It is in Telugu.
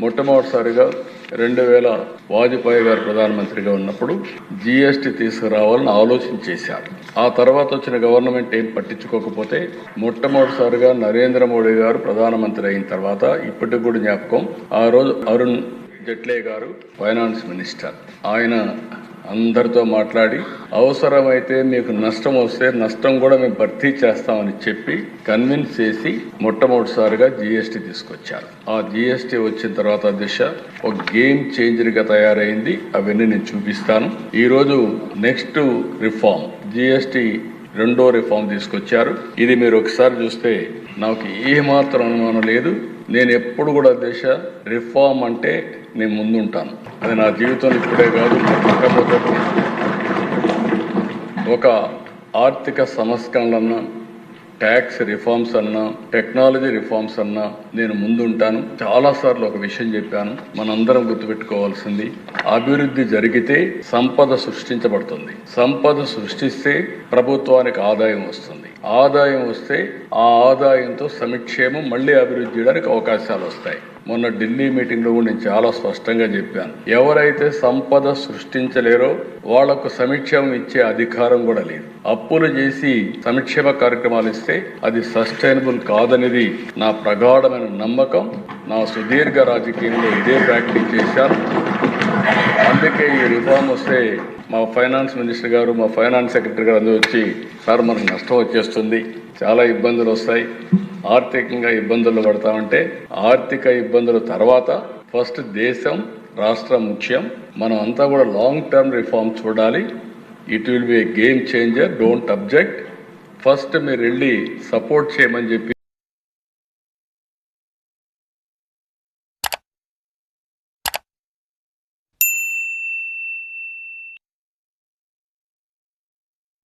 మొట్టమొదటిసారిగా రెండు వేల వాజ్పేయి గారు ప్రధానమంత్రిగా ఉన్నప్పుడు జీఎస్టీ తీసుకురావాలని ఆలోచన చేశారు. ఆ తర్వాత వచ్చిన గవర్నమెంట్ ఏం పట్టించుకోకపోతే మొట్టమొదటిసారిగా నరేంద్ర మోడీ గారు ప్రధానమంత్రి అయిన తర్వాత ఇప్పటికి కూడా జ్ఞాపకం ఆ రోజు అరుణ్ జైట్లే గారు ఫైనాన్స్ మినిస్టర్. ఆయన అందరితో మాట్లాడి అవసరమైతే మీకు నష్టం వస్తే నష్టం కూడా మేము భర్తీ చేస్తామని చెప్పి కన్విన్స్ చేసి మొట్టమొదటిసారిగా జీఎస్టీ తీసుకొచ్చారు. ఆ జీఎస్టీ వచ్చిన తర్వాత దిశ ఒక గేమ్ చేంజర్గా తయారైంది. అవన్నీ నేను చూపిస్తాను. ఈరోజు నెక్స్ట్ రిఫార్మ్ జీఎస్టీ రెండో రిఫార్మ్ తీసుకొచ్చారు. ఇది మీరు ఒకసారి చూస్తే నాకు ఏమాత్రం అనుమానం లేదు. నేను ఎప్పుడు కూడా దేశ రిఫార్మ్ అంటే నేను ముందుంటాను. అది నా జీవితం ఇప్పుడే కాదు మొట్టమొదటి ఒక ఆర్థిక సంస్కరణలన్నా ట్యాక్స్ రిఫార్మ్స్ అన్నా టెక్నాలజీ రిఫార్మ్స్ అన్నా నేను ముందుంటాను. చాలాసార్లు ఒక విషయం చెప్పాను మనందరం గుర్తుపెట్టుకోవాల్సింది అభివృద్ధి జరిగితే సంపద సృష్టించబడుతుంది. సంపద సృష్టిస్తే ప్రభుత్వానికి ఆదాయం వస్తుంది. ఆదాయం వస్తే ఆ ఆదాయంతో సంక్షేమం మళ్ళీ అభివృద్ధి చేయడానికి అవకాశాలు వస్తాయి. మొన్న ఢిల్లీ మీటింగ్లో కూడా నేను చాలా స్పష్టంగా చెప్పాను. ఎవరైతే సంపద సృష్టించలేరో వాళ్ళకు సమక్షేమం ఇచ్చే అధికారం కూడా లేదు. అప్పులు చేసి సంక్షేమ కార్యక్రమాలు ఇస్తే అది సస్టైనబుల్ కాదనేది నా ప్రగాఢమైన నమ్మకం. నా సుదీర్ఘ రాజకీయంలో ఇదే ప్రాక్టీస్ చేశాను. అందుకే ఈ రిఫార్మ్ వస్తే మా ఫైనాన్స్ మినిస్టర్ గారు మా ఫైనాన్స్ సెక్రటరీ గారు అందరూ వచ్చి సార్ మనకు నష్టం వచ్చేస్తుంది. చాలా ఇబ్బందులు వస్తాయి. ఆర్థికంగా ఇబ్బందులు పడతామంటే ఆర్థిక ఇబ్బందుల తర్వాత ఫస్ట్ దేశం రాష్ట్రం ముఖ్యం. మనం అంతా కూడా లాంగ్ టర్మ్ రిఫార్మ్ చూడాలి. It will be a game changer don't object first మీరు వెళ్ళి సపోర్ట్ చేయమని చెప్పి